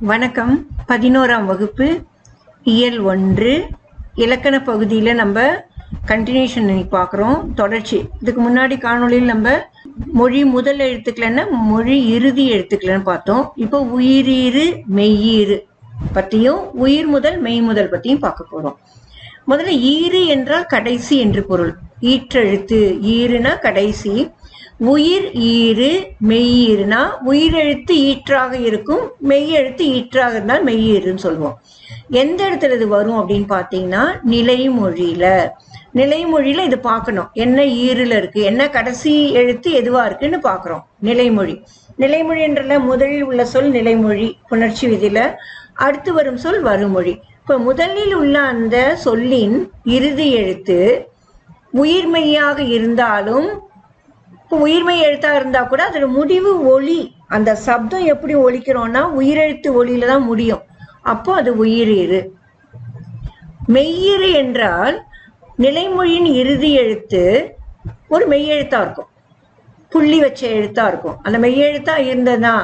வணக்கம். பதினோராம் வகுப்பு இயல் ஒன்று. இலக்கண பகுதியில் நம்ம கண்டினியூஷன் இன்னைக்கு பார்க்குறோம். தொடர்ச்சி. இதுக்கு முன்னாடி காணொளியில் நம்ம மொழி முதல் எழுத்துக்களைன்னா மொழி இறுதி எழுத்துக்களைன்னு பார்த்தோம். இப்போ உயிரீறு மெய்யீறு பற்றியும் உயிர் முதல் மெய் முதல் பற்றியும் பார்க்க போகிறோம் முதல்ல ஈறு என்றால் கடைசி என்று பொருள். ஈற்றெழுத்து ஈறுனா கடைசி. உயிர் ஈறு மெய்யீறுனா உயிரெழுத்து ஈற்றாக இருக்கும் மெய்யெழுத்து ஈற்றாக இருந்தால் மெய்யீறுன்னு சொல்லுவோம் எந்த இடத்துல இது வரும் அப்படின்னு பார்த்தீங்கன்னா நிலைமொழியில. நிலைமொழியில இது பார்க்கணும். என்ன ஈரில் இருக்கு என்ன கடைசி எழுத்து எதுவா இருக்குன்னு பார்க்குறோம். நிலைமொழி. நிலைமொழின்றல முதலில் உள்ள சொல் நிலைமொழி. புணர்ச்சி விதியில அடுத்து வரும் சொல் வருமொழி இப்போ முதலில் உள்ள அந்த சொல்லின் இறுதி எழுத்து உயிர்மையாக இருந்தாலும் இப்போ எழுத்தா இருந்தா கூட அதோட முடிவு ஒளி அந்த சப்தம் எப்படி ஒழிக்கிறோம்னா உயிரெழுத்து ஒளியில தான் முடியும். அப்போ அது உயிரீறு மெய்யிறு என்றால் நிலைமொழியின் இறுதி எழுத்து ஒரு மெய்யெழுத்தா இருக்கும். புள்ளி வச்ச எழுத்தா இருக்கும். அந்த மெய்யெழுத்தா இருந்ததுனா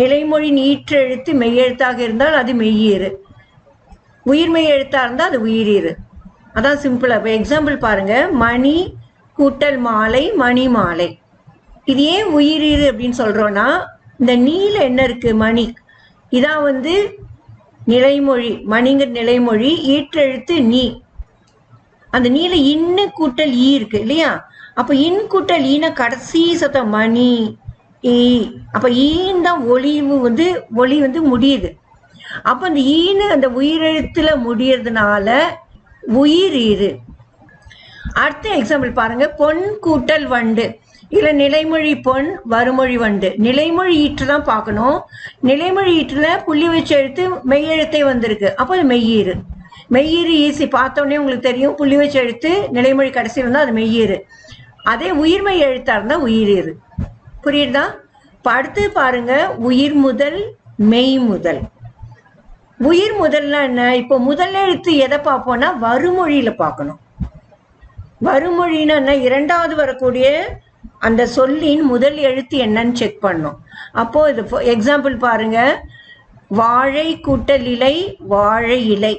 நிலைமொழியின் நீற்று எழுத்து மெய்யெழுத்தாக இருந்தால் அது மெய்யீறு. உயிர்மெய் எழுத்தா இருந்தால் அது உயிரீறு. அதான் சிம்பிளா இப்போ எக்ஸாம்பிள் பாருங்க. மணி கூட்டல் மாலை மணி மாலை. இது ஏன் உயிரீறு அப்படின்னு சொல்றோம்னா இந்த நீல என்ன இருக்கு மணி. இதான் வந்து நிலைமொழி மணிங்கிற நிலைமொழி ஈற்றெழுத்து நீ. அந்த நீல இன்னு கூட்டல் ஈ இருக்கு இல்லையா? அப்ப இன் கூட்டல் ஈன கடைசி சத்தம் மணி ஈ. அப்ப ஈன் தான் ஒளிவு வந்து ஒளி வந்து முடியுது. அப்ப அந்த ஈனு அந்த உயிரெழுத்துல முடியறதுனால உயிர் அடுத்த எக்ஸாம்பிள் பாருங்க. பொன் கூட்டல் வண்டு. இதுல நிலைமொழி பொன் வருமொழி வண்டு. நிலைமொழி ஈற்று தான் பார்க்கணும். நிலைமொழி ஈற்றுல புள்ளி வச்சு எழுத்து மெய்யெழுத்தே வந்திருக்கு. அப்போ அது மெய்யீறு. மெய்யீறு ஈஸி பார்த்தோன்னே உங்களுக்கு தெரியும். புள்ளி வச்சு எழுத்து நிலைமொழி கடைசி வந்தால் அது மெய்யீறு. அதே உயிர்மெய் எழுத்தா இருந்தா உயிரீறு. புரியுதா? இப்ப அடுத்து பாருங்க. உயிர் முதல் மெய் முதல். உயிர் முதல்ல என்ன? இப்போ முதல் எழுத்து எதை பார்ப்போம்னா வருமொழியில பார்க்கணும். வருமொழின்னா என்ன? இரண்டாவது வரக்கூடிய அந்த சொல்லின் முதல் எழுத்து என்னன்னு செக் பண்ணும் அப்போ இது எக்ஸாம்பிள் பாருங்க. வாழை கூட்டல் இலை வாழை இலை.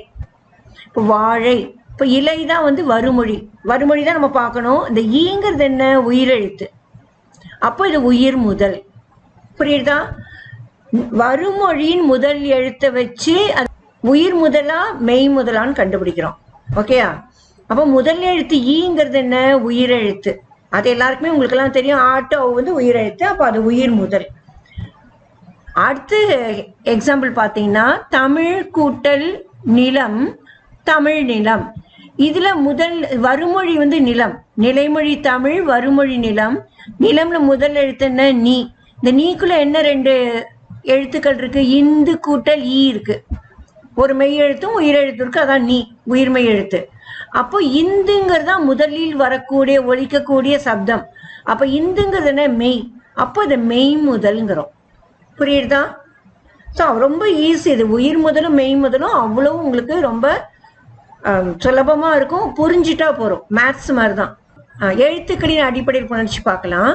இப்போ வாழை இப்போ இலை தான் வந்து வருமொழி வருமொழி தான் நம்ம பார்க்கணும். இந்த ஈங்கிறது என்ன? உயிரெழுத்து. அப்போ இது உயிர் முதல். புரியுதா? வருமொழியின் முதல் எழுத்தை வச்சு அது உயிர் முதலா மெய் முதலான்னு கண்டுபிடிக்கிறோம். ஓகேயா அப்போ முதல் எழுத்து ஈங்கிறது என்ன? உயிரெழுத்து அது எல்லாருக்குமே உங்களுக்கு எல்லாம் தெரியும். ஆட்டோ வந்து உயிரெழுத்து அப்போ அது உயிர் முதல். அடுத்து எக்ஸாம்பிள் பார்த்தீங்கன்னா தமிழ் கூட்டல் நிலம் தமிழ் நிலம். இதுல முதல் வருமொழி வந்து நிலம். நிலைமொழி தமிழ் வருமொழி நிலம். நிலம்ல முதல் எழுத்து என்ன? நீ. இந்த நீக்குள்ள என்ன ரெண்டு எழுத்துக்கள் இருக்கு. இந்து கூட்டல் ஈ இருக்கு. ஒரு மெய் எழுத்தும் உயிரெழுத்து இருக்கு. அதான் நீ உயிர்மெய் எழுத்து. அப்போ இந்துங்கிறது தான் முதலில் வரக்கூடிய ஒழிக்கக்கூடிய சப்தம். அப்போ இந்துங்கிறது என்ன? மெய். அப்போ இது மெய் முதல்ங்கிறோம். புரியுதா? ஸோ ரொம்ப ஈஸி இது உயிர் முதலும் மெய் முதலும் அவ்வளோ உங்களுக்கு ரொம்ப சுலபமாக இருக்கும். புரிஞ்சிட்டா போகிறோம் மேத்ஸ் மாதிரி தான் எழுத்துக்களின் அடிப்படையில் புணர்ச்சி பார்க்கலாம்.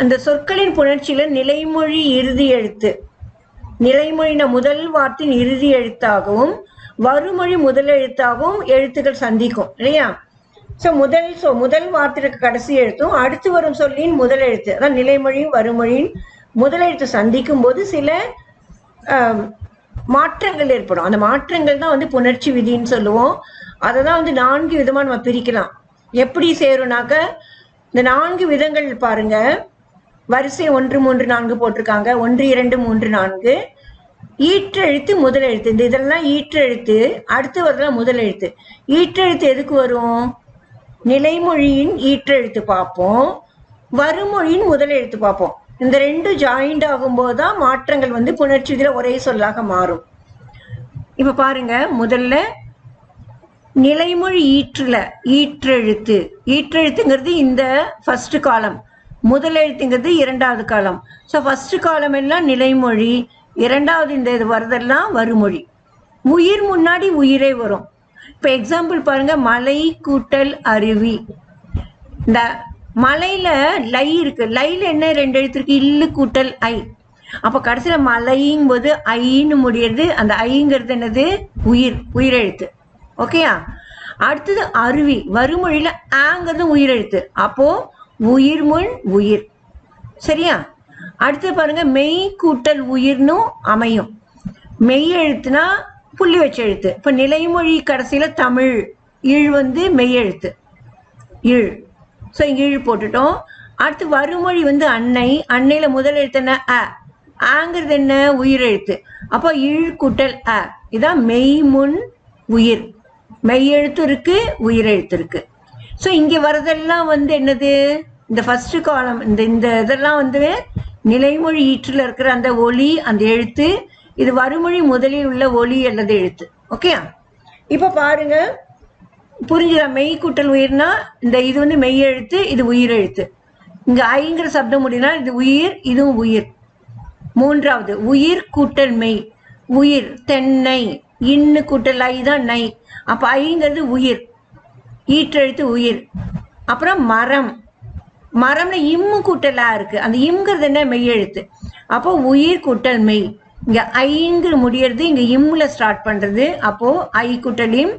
அந்த சொற்களின் புணர்ச்சியில் நிலைமொழி இறுதி எழுத்து. நிலைமொழின முதல் வார்த்தையின் இறுதி எழுத்தாகவும் வருமொழி முதல் எழுத்தாகவும் எழுத்துக்கள் சந்திக்கும் இல்லையா? ஸோ முதல் ஸோ முதல் வார்த்தைக்கு கடைசி எழுத்தும் அடுத்து வரும் சொல்லின் முதல் எழுத்து அதான் நிலைமொழியும் வருமொழியின் முதல் எழுத்து சந்திக்கும் போது சில மாற்றங்கள் ஏற்படும். அந்த மாற்றங்கள் தான் வந்து புணர்ச்சி விதின்னு சொல்லுவோம். அதை தான் வந்து நான்கு விதமாக நம்ம பிரிக்கலாம். எப்படி சேரும்னாக்க இந்த நான்கு விதங்கள் பாருங்க. வரிசை ஒன்று மூன்று நான்கு போட்டிருக்காங்க. ஒன்று இரண்டு மூன்று நான்கு. ஈற்றெழுத்து முதல் எழுத்து இந்த இதெல்லாம் ஈற்றெழுத்து. அடுத்து வரலாம் முதல் எழுத்து ஈற்றெழுத்து எதுக்கு வரும்? நிலைமொழியின் ஈற்றெழுத்து பார்ப்போம். வருமொழியின் முதல் எழுத்து பார்ப்போம். இந்த ரெண்டு ஜாயிண்ட் ஆகும்போது தான் மாற்றங்கள் வந்து புணர்ச்சி இதில் ஒரே சொல்லாக மாறும். இப்போ பாருங்க முதல்ல நிலைமொழி ஈற்றுல ஈற்றெழுத்து. ஈற்றெழுத்துங்கிறது இந்த ஃபர்ஸ்ட் காலம் முதல் எழுத்துங்கிறது இரண்டாவது காலம். ஸோ ஃபஸ்ட்டு காலம் எல்லாம் நிலைமொழி இரண்டாவது இந்த இது வரதெல்லாம் வருமொழி உயிர் முன்னாடி உயிரே வரும். இப்போ எக்ஸாம்பிள் பாருங்க மலை கூட்டல் அருவி. இந்த மலையில லை இருக்கு. லைல என்ன ரெண்டு எழுத்து இருக்கு? இல்லு கூட்டல் ஐ. அப்ப கடைசியில மலைங்கும் போது ஐன்னு முடியறது அந்த ஐங்கிறது என்னது? உயிர் உயிரெழுத்து. ஓகேயா அடுத்தது அருவி. வறுமொழியில ஆங்கிறது உயிரெழுத்து. அப்போ உயிர் முன் உயிர். சரியா? அடுத்து பாருங்க மெய் கூட்டல் உயிர்னும் அமையும். மெய் எழுத்துனா புள்ளி வச்ச எழுத்து. இப்ப நிலைமொழி கடைசியில தமிழ். ஈழ் வந்து மெய் எழுத்து. ஈழ் ஸோ ஈழ் போட்டுட்டோம். அடுத்து வறுமொழி வந்து அன்னை. அன்னையில முதல் எழுத்து என்ன? அ. ஆங்கிறது என்ன? உயிர் எழுத்து. அப்போ ஈழ் கூட்டல் அ. இதான் மெய் முன் உயிர். மெய் எழுத்து இருக்கு உயிர் எழுத்து இருக்கு. ஸோ இங்கே வரதெல்லாம் வந்து என்னது? இந்த ஃபர்ஸ்ட் காலம் இந்த இந்த இதெல்லாம் வந்து நிலைமொழி ஈற்றில் இருக்கிற அந்த ஒலி அந்த எழுத்து இது வறுமொழி முதலில் உள்ள ஒலி அல்லது எழுத்து. ஓகே இப்போ பாருங்க. புரிஞ்சுதா? மெய் கூட்டல் உயிர்னா இந்த இது வந்து மெய் எழுத்து இது உயிர் எழுத்து இங்க ஐங்கிற சப்தம் முடினா இது உயிர் இதுவும் உயிர். மூன்றாவது உயிர் கூட்டல் மெய். உயிர் தென்னை. இன்னு கூட்டல் ஐ தான் நை. அப்ப ஐங்கிறது உயிர். ஈற்றெழுத்து உயிர். அப்புறம் மரம். மரம்னு இம்மு கூட்டலா இருக்கு. அந்த இம்ங்கிறது என்ன? மெய்யெழுத்து. அப்போ உயிர் கூட்டல் மெய். இங்க ஐங்கிற முடியறது இங்க இம்முல ஸ்டார்ட் பண்றது. அப்போ ஐ கூட்டல் இம்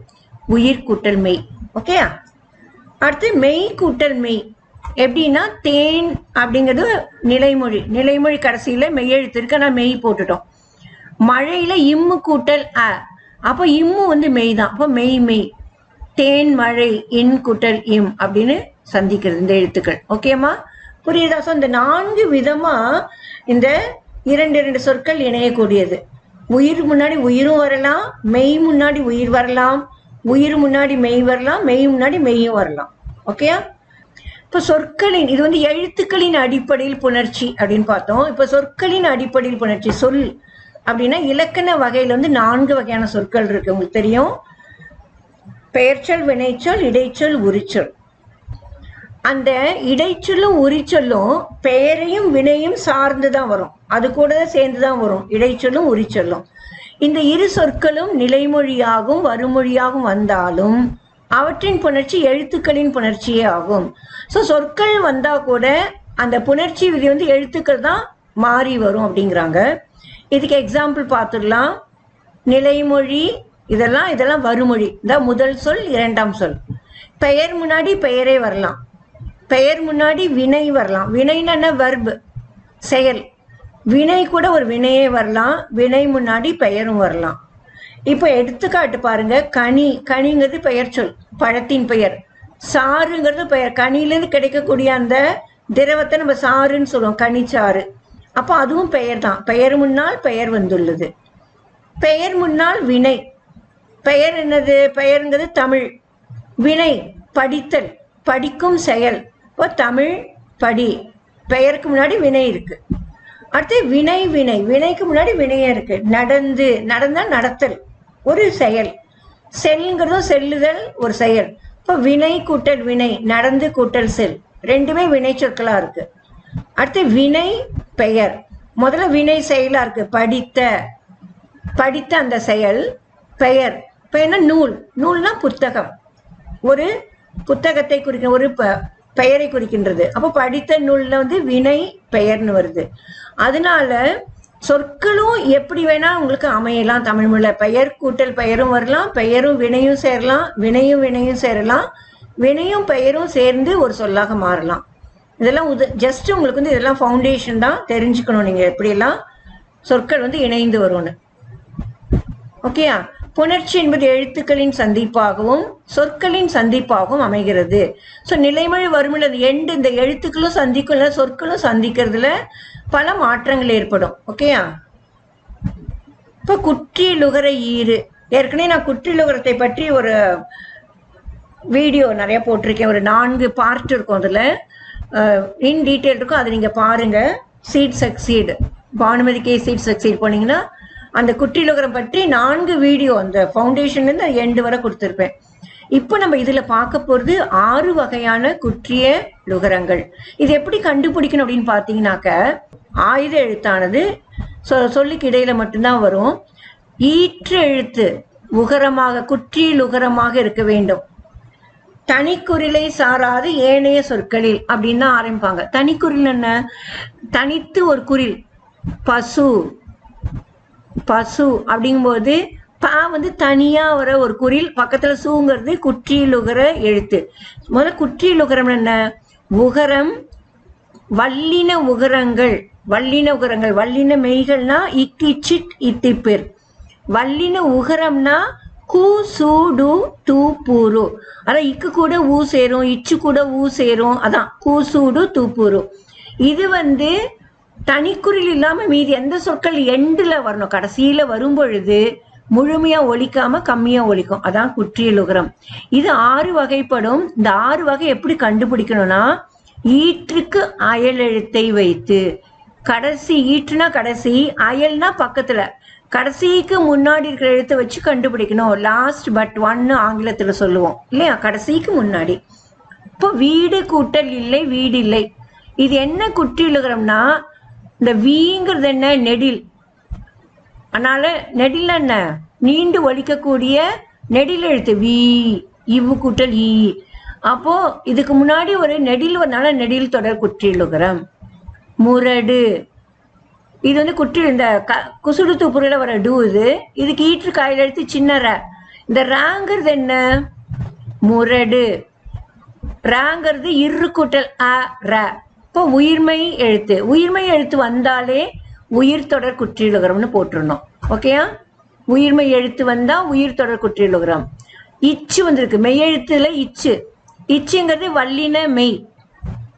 உயிர் கூட்டல் மெய். ஓகே அடுத்து மெய் கூட்டல் மெய். எப்படின்னா தேன் அப்படிங்கிறது நிலைமொழி. நிலைமொழி கடைசியில மெய்யெழுத்து இருக்கு. நான் மெய் போட்டுட்டோம். மழையில இம்மு கூட்டல் அ. அப்போ இம்மு வந்து மெய் தான். அப்போ மெய் மெய். தேன் மழை இன் இம் அப்படின்னு சந்திக்கிறது இந்த எழுத்துக்கள். ஓகேம்மா புரியுதா? ஸோ இந்த நான்கு விதமா இந்த இரண்டு இரண்டு சொற்கள் இணையக்கூடியது. உயிர் முன்னாடி உயிரும் வரலாம் மெய் முன்னாடி உயிர் வரலாம் உயிர் முன்னாடி மெய் வரலாம் மெய் முன்னாடி மெய்யும் வரலாம். ஓகேயா இப்போ சொற்களின் இது வந்து எழுத்துக்களின் அடிப்படையில் புணர்ச்சி அப்படின்னு பார்த்தோம். இப்போ சொற்களின் அடிப்படையில் புணர்ச்சி சொல் அப்படின்னா இலக்கண வகையில வந்து நான்கு வகையான சொற்கள் இருக்கு. உங்களுக்கு தெரியும். பெயர்ச்சொல் வினைச்சொல் இடைச்சொல் உரிச்சொல். அந்த இடைச்சொல்லும் உரிச்சொல்லும் பெயரையும் வினையும் சார்ந்து தான் வரும். அது கூட சேர்ந்து தான் வரும். இடைச்சொல்லும் உரிச்சொல்லும். இந்த இரு சொற்களும் நிலைமொழியாகவும் வருமொழியாகவும் வந்தாலும் அவற்றின் புணர்ச்சி எழுத்துக்களின் புணர்ச்சியே ஆகும். ஸோ சொற்கள் வந்தா கூட அந்த புணர்ச்சி விதி வந்து எழுத்துக்கள் தான் மாறி வரும் அப்படிங்கிறாங்க. இதுக்கு எக்ஸாம்பிள் பார்த்துடலாம். நிலைமொழி இதெல்லாம் இதெல்லாம் வறுமொழி. இந்த முதல் சொல் இரண்டாம் சொல். பெயர் முன்னாடி பெயரே வரலாம். பெயர் முன்னாடி வினை வரலாம். வினைன்னா வர்பு செயல். வினை கூட ஒரு வினையே வரலாம். வினை முன்னாடி பெயரும் வரலாம். இப்போ எடுத்துக்காட்டு பாருங்க. கனி. கனிங்கிறது பெயர் சொல். பழத்தின் பெயர். சாறுங்கிறது பெயர். கனியிலேருந்து கிடைக்கக்கூடிய அந்த திரவத்தை நம்ம சாறுன்னு சொல்லுவோம். கனிச்சாறு. அப்போ அதுவும் பெயர் தான் பெயர் முன்னால் பெயர் வந்துள்ளது. பெயர் முன்னால் வினை. பெயர் என்னது? பெயருங்கிறது தமிழ். வினை படித்தல் படிக்கும் செயல். இப்போ தமிழ் படி. பெயருக்கு முன்னாடி வினை இருக்கு. அடுத்து வினை வினை. வினைக்கு முன்னாடி வினையா இருக்கு. நடந்து. நடந்தா நடத்தல். ஒரு செயல். செல்ங்கிறதும் செல்லுதல் ஒரு செயல். இப்போ வினை கூட்டல் வினை. நடந்து கூட்டல் செல். ரெண்டுமே வினை சொற்களா இருக்கு. அடுத்து வினை பெயர். முதல்ல வினை செயலா இருக்கு. படித்த. படித்த அந்த செயல். பெயர். என்ன நூல்? நூல்னா புத்தகம். ஒரு புத்தகத்தை குறிக்க ஒரு ப- பெயரை குறிக்கின்றது. அப்போ படித்த நூல்ல வந்து வினை பெயர்னு வருது. அதனால சொற்களும் எப்படி வேணா உங்களுக்கு அமையலாம். தமிழ் மொழியில பெயர் கூட்டல் பெயரும் வரலாம். பெயரும் வினையும் சேரலாம். வினையும் வினையும் சேரலாம். வினையும் பெயரும் சேர்ந்து ஒரு சொல்லாக மாறலாம். இதெல்லாம் உத ஜஸ்ட் உங்களுக்கு வந்து இதெல்லாம் ஃபவுண்டேஷன் தான் தெரிஞ்சுக்கணும் நீங்க எப்படியெல்லாம் சொற்கள் வந்து இணைந்து வரும்னு. ஓகேயா புணர்ச்சி என்பது எழுத்துக்களின் சந்திப்பாகவும் சொற்களின் சந்திப்பாகவும் அமைகிறது. ஸோ நிலைமொழி வறுமையில் அது எண்டு இந்த எழுத்துக்களும் சந்திக்கும் இல்லை சொற்களும் சந்திக்கிறதுல பல மாற்றங்கள் ஏற்படும். ஓகேயா இப்போ குற்றியலுகர ஈறு. ஏற்கனவே நான் குற்றியலுகரத்தை பற்றி ஒரு வீடியோ நிறைய போட்டிருக்கேன். ஒரு நான்கு பார்ட் இருக்கும் அதில். இன் டீட்டெயில் இருக்கும். அதை நீங்கள் பாருங்கள் seat succeed Bhanumathi K seat succeed போனீங்கன்னா அந்த குற்றிலுகரம் பற்றி நான்கு வீடியோ அந்த ஃபவுண்டேஷன்லேருந்து எண்டு வரை கொடுத்துருப்பேன். இப்போ நம்ம இதில் பார்க்க போகிறது ஆறு வகையான குற்றிய லுகரங்கள் இது எப்படி கண்டுபிடிக்கணும் அப்படின்னு பார்த்தீங்கன்னாக்க ஆயுத எழுத்தானது சொ சொல்லுக்கு இடையில மட்டும்தான் வரும். ஈற்று எழுத்து உகரமாக குற்றியல் உகரமாக இருக்க வேண்டும். தனிக்குறிலை சாராது ஏனைய சொற்களில் அப்படின்னு தான் ஆரம்பிப்பாங்க. தனிக்குறில் என்ன? தனித்து ஒரு குறில் பசு பசு அப்படிங்கும்போது பா வந்து தனியா வர ஒரு குரில் பக்கத்துல சூங்கிறது குற்றியலுகர எழுத்து. முதல்ல குற்றியலுகரம் என்ன? உகரம் வல்லின உகரங்கள். வல்லின உகரங்கள். வல்லின மெய்கள்னா இக்கு இச்சிட் இத்திப்பேர் வல்லின உகரம்னா கூ சூ டு தூ பூரு ஆனா இக்கு கூட ஊ சேரும் இச்சு கூட ஊ சேரும். அதான் கூ சூடு தூப்பூரு இது வந்து தனிக்குறில் இல்லாம மீதி எந்த சொற்கள் எண்டில் வரணும்? கடைசியில வரும் பொழுது முழுமையா ஒழிக்காம கம்மியா ஒழிக்கும் அதான் குற்றியலுகரம். இது ஆறு வகைப்படும். இந்த ஆறு வகை எப்படி கண்டுபிடிக்கணும்னா ஈற்றுக்கு அயல் எழுத்தை வைத்து. கடைசி ஈற்றுனா கடைசி அயல்னா பக்கத்துல. கடைசிக்கு முன்னாடி இருக்கிற எழுத்தை வச்சு கண்டுபிடிக்கணும். லாஸ்ட் பட் ஒன்னு ஆங்கிலத்துல சொல்லுவோம். இல்லையா? கடைசிக்கு முன்னாடி. இப்போ வீடு கூட்டல் இல்லை வீடு இல்லை. இது என்ன குற்றியலுகிறோம்னா இந்த வீங்கிறது என்ன? நெடில். அதனால நெடில் என்ன? நீண்டு ஒலிக்கக்கூடிய நெடில் எழுத்து. வி இவ்வு கூட்டல் ஈ. அப்போ இதுக்கு முன்னாடி ஒரு நெடில் வரனால நெடில் தொடர் குற்றியலுகரம். முரடு. இது வந்து குற்றி இந்த க குசுடு துப்புரில் வர டூ இது. இதுக்கு ஈற்று காயில் எழுத்து சின்ன ர. இந்த ராங்கிறது என்ன? முரடு. ராங்கிறது இரு கூட்டல் அ ர. இப்போ உயிர்மை எழுத்து. உயிர்மை எழுத்து வந்தாலே உயிர் தொடர் குற்றியலுகரம்னு போட்டுருணும் ஓகேயா உயிர்மை எழுத்து வந்தா உயிர் தொடர் குற்றியலுகரம். இச்சு வந்திருக்கு. மெய் எழுத்துல இச்சு. இச்சுங்கிறது வல்லின மெய்.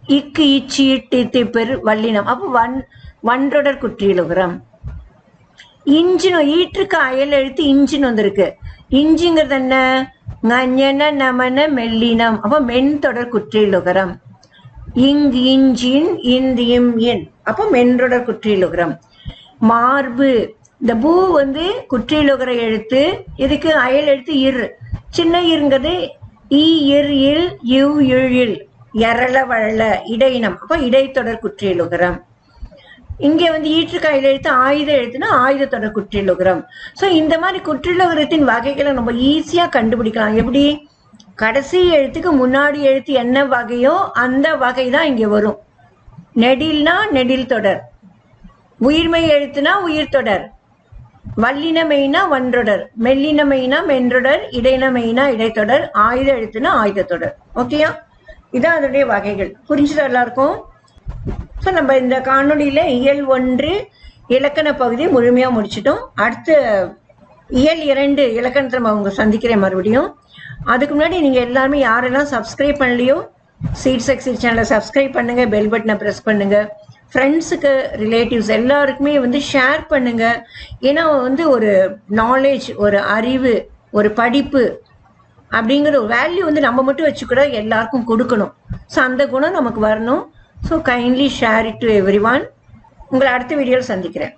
இக்கு இச்சு இட்டு இத்து பெரு வல்லினம். அப்போ வன் வன்றொடர் குற்றியலுகரம். இஞ்சினு ஈற்றுக்கு அயல் எழுத்து இஞ்சின் வந்திருக்கு. இஞ்சிங்கிறது என்ன? நமன மெல்லினம். அப்போ மென் தொடர் குற்றியலுகரம். இங் இஞ்சின் இந்த் இம் இன் அப்போ மென்றொடர் குற்றியலுகரம். மார்பு. இந்த பூ வந்து குற்றியலுகர எழுத்து இதுக்கு அயல் எழுத்து இரு. சின்ன இருங்கிறது ஈ இர் இல் யு இழில் எரள வழல இடையினம். அப்போ இடைத்தொடர் குற்றியலுகரம். இங்கே வந்து ஈற்றுக்காயில் எழுத்து ஆயுத எழுத்துனா ஆயுத தொடர் குற்றியலுகரம். ஸோ இந்த மாதிரி குற்றியலுகரத்தின் வகைகளை நம்ம ஈஸியாக கண்டுபிடிக்கலாம். எப்படி? கடைசி எழுத்துக்கு முன்னாடி எழுத்து என்ன வகையோ அந்த வகை தான் இங்கே வரும். நெடில்னா நெடில் தொடர். உயிர்மை எழுத்துனா உயிர் தொடர். வல்லினமைனா வன்றொடர். மெல்லினமைனா மென்றொடர். இடையினமைனா இடைத்தொடர். ஆயுத எழுத்துனா ஆயுத தொடர். ஓகேயா இதான் அதனுடைய வகைகள். புரிஞ்சுதா எல்லாருக்கும்? ஸோ நம்ம இந்த காணொளியில இயல் ஒன்று இலக்கண பகுதி முழுமையாக முடிச்சிட்டோம். அடுத்த இயல் இரண்டு இலக்கணத்தை நம்ம அவங்க சந்திக்கிறேன் மறுபடியும். அதுக்கு முன்னாடி நீங்கள் எல்லாருமே யாரெல்லாம் சப்ஸ்கிரைப் பண்ணலையோ சீட் சக்ஸி சேனலை சப்ஸ்கிரைப் பண்ணுங்க பெல் பட்டனை ப்ரெஸ் பண்ணுங்க. ஃப்ரெண்ட்ஸுக்கு ரிலேட்டிவ்ஸ் எல்லாருக்குமே வந்து ஷேர் பண்ணுங்க. ஏன்னா வந்து ஒரு நாலேஜ் ஒரு அறிவு ஒரு படிப்பு அப்படிங்கிற ஒரு வேல்யூ வந்து நம்ம மட்டும் வச்சுக்கூட எல்லாருக்கும் கொடுக்கணும். ஸோ அந்த குணம் நமக்கு வரணும். So kindly share it to everyone உங்களை அடுத்த வீடியோவில் சந்திக்கிறேன்.